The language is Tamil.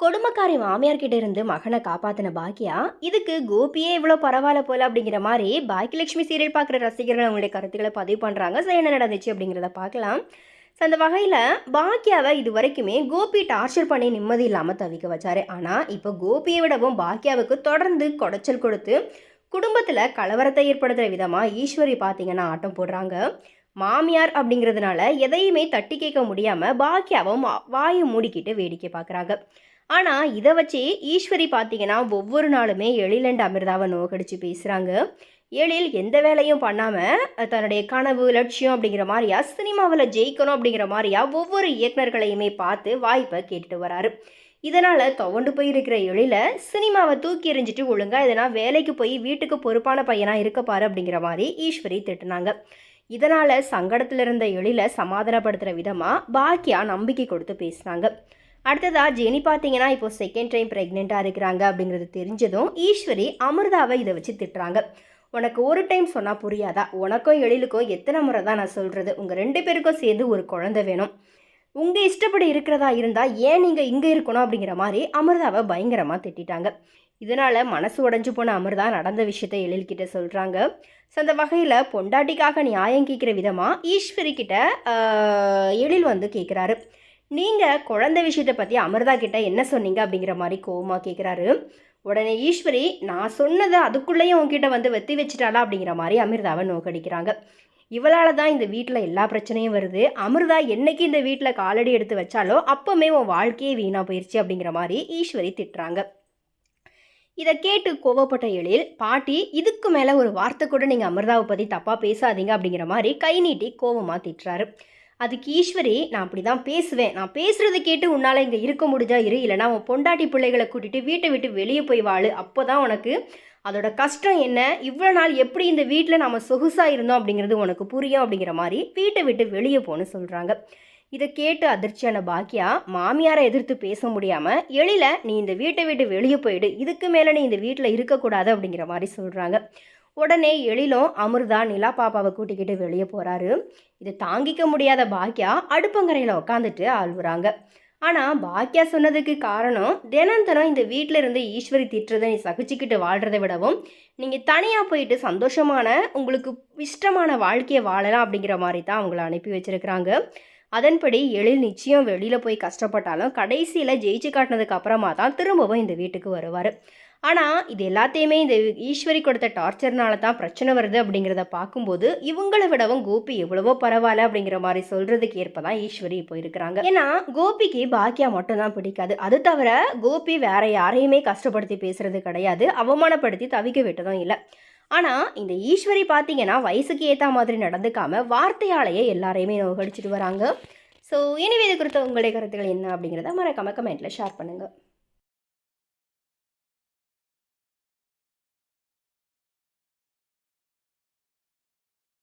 கொடுமக்காரி மாமியார் கிட்ட இருந்து மகனை காப்பாத்தின பாக்கியா இதுக்கு கோபியே இவ்வளோ பரவாயில்ல போல அப்படிங்கிற மாதிரி பாக்கியலட்சுமி சீரியல் பார்க்குற ரசிகர்கள் அவங்களுடைய கருத்துக்களை பதிவு பண்ணுறாங்க ஸோ என்ன நடந்துச்சு அப்படிங்கிறத பார்க்கலாம். ஸோ அந்த வகையில் பாக்கியாவை இது வரைக்குமே கோபி டார்ச்சர் பண்ணி நிம்மதி இல்லாமல் தவிக்க வச்சாரு. ஆனால் இப்போ கோபியை விடவும் பாக்கியாவுக்கு தொடர்ந்து குடைச்சல் கொடுத்து குடும்பத்தில் கலவரத்தை ஏற்படுத்துகிற விதமாக ஈஸ்வரி பார்த்தீங்கன்னா ஆட்டம் போடுறாங்க. மாமியார் அப்படிங்கிறதுனால எதையுமே தட்டி கேட்க முடியாமல் பாக்கியாவும் வாயை மூடிக்கிட்டு வேடிக்கை பார்க்குறாங்க ஆனால் இதை வச்சு ஈஸ்வரி பார்த்தீங்கன்னா ஒவ்வொரு நாளுமே எழிலண்டு அமிர்தாவை நோக்கடிச்சு பேசுகிறாங்க எழில் எந்த வேலையும் பண்ணாமல் தன்னுடைய கனவு லட்சியம் அப்படிங்கிற மாதிரியா சினிமாவில் ஜெயிக்கணும் அப்படிங்கிற மாதிரியா ஒவ்வொரு இயக்குனர்களையுமே பார்த்து வாய்ப்பை கேட்டுட்டு வராரு. இதனால் துவண்டு போயிருக்கிற எழில சினிமாவை தூக்கி எறிஞ்சிட்டு ஒழுங்காக எதனா வேலைக்கு போய் வீட்டுக்கு பொறுப்பான பையனாக இருக்கப்பாரு அப்படிங்கிற மாதிரி ஈஸ்வரி திட்டுனாங்க. இதனால் சங்கடத்தில் இருந்த எழில சமாதானப்படுத்துகிற விதமாக பாக்கியா நம்பிக்கை கொடுத்து பேசுனாங்க. அடுத்ததாக ஜெனி பார்த்தீங்கன்னா இப்போ செகண்ட் டைம் ப்ரெக்னெண்ட்டாக இருக்கிறாங்க அப்படிங்கிறது தெரிஞ்சதும் ஈஸ்வரி அமிர்தாவை இதை வச்சு திட்டுறாங்க. உனக்கு ஒரு டைம் சொன்னால் புரியாதா? உனக்கும் எழிலுக்கும் எத்தனை முறை தான் நான் சொல்கிறது உங்கள் ரெண்டு பேருக்கும் சேர்ந்து ஒரு குழந்தை வேணும். உங்கள் இஷ்டப்படி இருக்கிறதா இருந்தால் ஏன் நீங்கள் இங்கே இருக்கணும் அப்படிங்கிற மாதிரி அமிர்தாவை பயங்கரமாக திட்டிட்டாங்க. இதனால் மனசு உடஞ்சி போன அமிர்தா நடந்த விஷயத்தை எழில்கிட்ட சொல்கிறாங்க ஸோ அந்த வகையில் பொண்டாட்டிக்காக நியாயம் கேட்குற விதமாக ஈஸ்வரி கிட்ட எழில் வந்து கேட்குறாரு நீங்கள் குழந்தை விஷயத்தை பற்றி அமிர்தா கிட்ட என்ன சொன்னீங்க அப்படிங்கிற மாதிரி கோவமாக கேட்குறாரு உடனே ஈஸ்வரி நான் சொன்னதை அதுக்குள்ளேயும் உங்ககிட்ட வந்து வெத்தி வச்சிட்டாளா அப்படிங்கிற மாதிரி அமிர்தாவை நோக்கடிக்கிறாங்க. இவளால் தான் இந்த வீட்டில் எல்லா பிரச்சனையும் வருது. அமிர்தா என்னைக்கு இந்த வீட்டில் காலடி எடுத்து வச்சாலோ அப்போமே உன் வாழ்க்கையே வீணாக போயிடுச்சு அப்படிங்கிற மாதிரி ஈஸ்வரி திட்டுறாங்க. இதை கேட்டு கோவப்பட்ட எழில் பாட்டி இதுக்கு மேலே ஒரு வார்த்தை கூட நீங்கள் அமிர்தாவை பற்றி தப்பாக பேசாதீங்க அப்படிங்கிற மாதிரி கை நீட்டி கோவமாக திட்டுறாரு. அதுக்கு ஈஸ்வரி நான் அப்படி தான் பேசுவேன். நான் பேசுகிறத கேட்டு உன்னால் இங்கே இருக்க முடிஞ்சா இரு. இல்லைனா உன் பொண்டாட்டி பிள்ளைகளை கூட்டிகிட்டு வீட்டை விட்டு வெளியே போய் வாழு. அப்போ தான் உனக்கு அதோட கஷ்டம் என்ன? இவ்வளோ நாள் எப்படி இந்த வீட்டில் நம்ம சொகுசாக இருந்தோம் அப்படிங்கிறது உனக்கு புரியும் அப்படிங்கிற மாதிரி வீட்டை விட்டு வெளியே போன்னு சொல்கிறாங்க இதை கேட்டு அதிர்ச்சியான பாக்கியா மாமியாரை எதிர்த்து பேச முடியாமல் எழில நீ இந்த வீட்டை விட்டு வெளியே போயிடு. இதுக்கு மேலே நீ இந்த வீட்டில் இருக்கக்கூடாது அப்படிங்கிற மாதிரி சொல்கிறாங்க உடனே எழிலும் அமிர்தா நிலா பாப்பாவை கூட்டிக்கிட்டு வெளியே போகிறாரு இதை தாங்கிக்க முடியாத பாக்கியா அடுப்பங்கரையில் உட்காந்துட்டு ஆழ்வுறாங்க ஆனால் பாக்கியா சொன்னதுக்கு காரணம் தினம் தினம் இந்த வீட்டில் இருந்து ஈஸ்வரி திட்டுறதை நீ சகிச்சுக்கிட்டு வாழ்கிறத விடவும் நீங்கள் தனியாக போயிட்டு சந்தோஷமான உங்களுக்கு இஷ்டமான வாழ்க்கையை வாழலாம் அப்படிங்கிற மாதிரி தான் அவங்கள அனுப்பி வச்சுருக்கிறாங்க. அதன்படி எழில் நிச்சயம் வெளியில் போய் கஷ்டப்பட்டாலும் கடைசியில் ஜெயிச்சு காட்டினதுக்கு அப்புறமா தான் திரும்பவும் இந்த வீட்டுக்கு வருவார். ஆனால் இது எல்லாத்தையுமே இந்த ஈஸ்வரி கொடுத்த டார்ச்சர்னால தான் பிரச்சனை வருது அப்படிங்கிறத பார்க்கும்போது இவங்களை விடவும் கோபி எவ்வளவோ பரவாயில்ல அப்படிங்கிற மாதிரி சொல்கிறதுக்கு ஏற்ப தான் ஈஸ்வரி இப்போ இருக்கிறாங்க. ஏன்னா கோபிக்கு பாக்கியா மட்டும்தான் பிடிக்காது. அது தவிர கோபி வேற யாரையுமே கஷ்டப்படுத்தி பேசுறது கிடையாது. அவமானப்படுத்தி தவிக்க விட்டதும் இல்லை. ஆனால் இந்த ஈஸ்வரி பார்த்தீங்கன்னா வயசுக்கு ஏற்ற மாதிரி நடந்துக்காம வார்த்தையாலேயே எல்லாரையுமே நோகடிச்சிட்டு வராங்க. ஸோ இனிவே இது குறித்த உங்களுடைய கருத்துக்கள் என்ன அப்படிங்கிறத மறக்காம கமெண்ட்டில் ஷேர் பண்ணுங்கள்